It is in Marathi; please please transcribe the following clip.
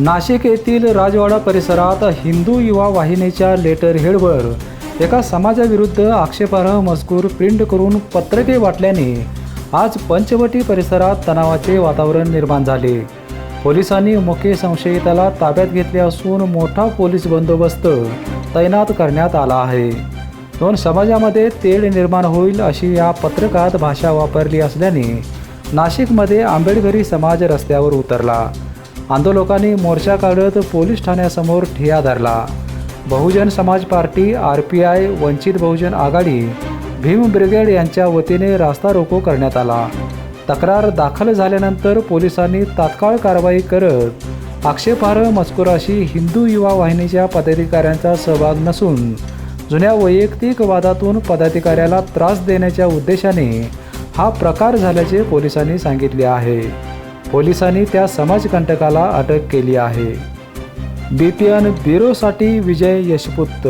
नाशिक येथील राजवाडा परिसरात हिंदू युवा वाहिनीच्या लेटर हेडवर एका समाजाविरुद्ध आक्षेपार्ह मजकूर प्रिंट करून पत्रके वाटल्याने आज पंचवटी परिसरात तणावाचे वातावरण निर्माण झाले. पोलिसांनी मुख्य संशयिताला ताब्यात घेतले असून मोठा पोलीस बंदोबस्त तैनात करण्यात आला आहे. दोन समाजामध्ये तेढ निर्माण होईल अशी या पत्रकात भाषा वापरली असल्याने नाशिकमध्ये आंबेडकरी समाज रस्त्यावर उतरला. आंदोलकांनी मोर्चा काढत पोलीस ठाण्यासमोर ठिया धरला. Bahujan Samaj party R P I Vanchit Bahujan Aghadi Bhim brigade यांच्या वतीने रास्ता रोको करण्यात आला. तक्रार दाखल झाल्यानंतर पोलिसांनी तात्काळ कारवाई करत आक्षेपार्ह मजकुराशी हिंदू युवा वाहिनीच्या पदाधिकाऱ्यांचा सहभाग नसून जुन्या वैयक्तिक वादातून पदाधिकाऱ्याला त्रास देण्याच्या उद्देशाने हा प्रकार झाल्याचे पोलिसांनी सांगितले आहे. पोलिसांनी त्या समाजकंटकाला अटक केली आहे. बी पी एन ब्युरोसाठी विजय यशपुत्त